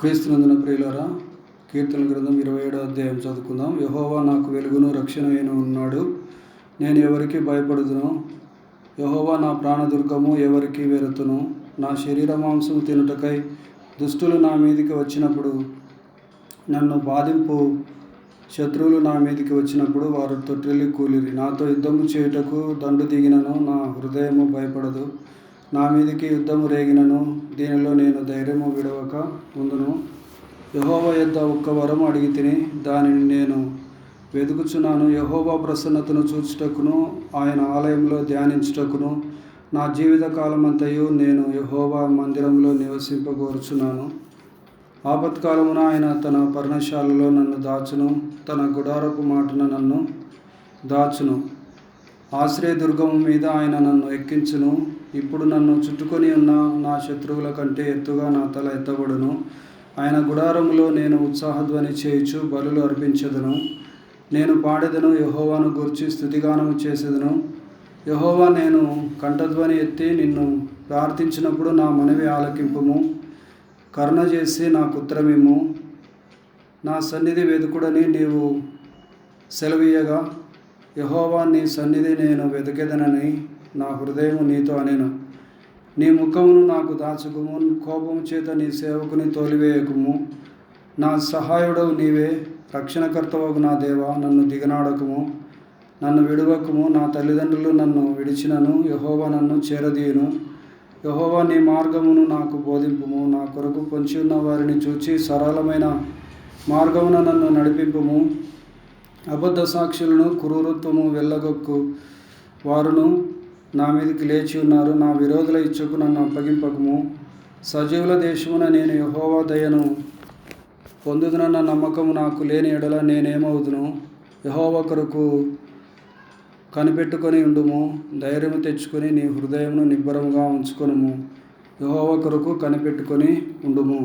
క్రీస్తునందున ప్రియులరా కీర్తన గ్రంథం ఇరవై ఏడో అధ్యాయం చదువుకుందాం. యహోవా నాకు వెలుగును రక్షణ అయిన ఉన్నాడు. నేను ఎవరికి భయపడుదును యహోవా నా ప్రాణదుర్గము ఎవరికి వెరుతును? నా శరీర మాంసం తినుటకై దుష్టులు నా మీదికి వచ్చినప్పుడు నన్ను బాధింపు. శత్రువులు నా మీదికి వచ్చినప్పుడు వారు తొట్టిల్లి కూలిరి. నాతో యుద్ధము చేయుటకు దండు దిగినను నా హృదయము భయపడదు. నా మీదికి యుద్ధము రేగినను దీనిలో నేను ధైర్యము విడవక ఉందును. యహోవ యొద్ద ఒక్క వరం అడిగి తిని దానిని నేను వెతుకుచున్నాను యహోవా ప్రసన్నతను చూచుటకును ఆయన ఆలయంలో ధ్యానించుటకును నా జీవిత కాలమంతయు నేను యహోవా మందిరంలో నివసింపగోరుచున్నాను. ఆపత్కాలమున ఆయన తన పర్ణశాలలో నన్ను దాచును తన గుడారపు మాటన నన్ను దాచును. ఆశ్రయదుర్గము మీద ఆయన నన్ను ఎక్కించును. ఇప్పుడు నన్ను చుట్టుకొని ఉన్న నా శత్రువుల కంటే ఎత్తుగా నా తల ఎత్తబడును. ఆయన గుడారములో నేను ఉత్సాహధ్వని చేయుచు బలులు అర్పించదును. నేను పాడెదను యహోవాను గురించి స్థుతిగానము చేసేదను. యహోవా నేను కంఠధ్వని ఎత్తి నిన్ను ప్రార్థించినప్పుడు నా మనవి ఆలకింపుము. కరుణ చేసి నాకు ఉత్తరమిమ్ము నా సన్నిధి వెదుకుడని నీవు సెలవీయగా యహోవా నీ సన్నిధి నేను వెతికెదనని నా హృదయం నీతో అనేను. నీ ముఖమును నాకు దాచుకుము కోపము చేత నీ సేవకుని తోలివేయకుము. నా సహాయుడవు నీవే రక్షణకర్తవకు నా దేవ నన్ను దిగనాడకుము నన్ను విడువకుము. నా తల్లిదండ్రులు నన్ను విడిచినను యహోవా నన్ను చేరదీయును. యహోవా నీ మార్గమును నాకు బోధింపుము నా కొరకు పొంచి ఉన్న వారిని చూచి సరళమైన మార్గమున నన్ను నడిపింపుము. అబద్ధ సాక్షులను క్రూరత్వము వెళ్ళగొక్కు వారును నా మీదకి లేచి ఉన్నారు. నా విరోధుల ఇచ్చకు నన్ను అప్పగింపకము. సజీవుల దేశమున నేను యహోవా దయను పొందుదునన్న నమ్మకము నాకు లేని ఎడల నేనేమవుదును? యహోవా కొరకు కనిపెట్టుకొని ఉండుము. ధైర్యము తెచ్చుకొని నీ హృదయమును నిబ్బరముగా ఉంచుకొనుము. యహోవ కొరకు కనిపెట్టుకొని ఉండుము.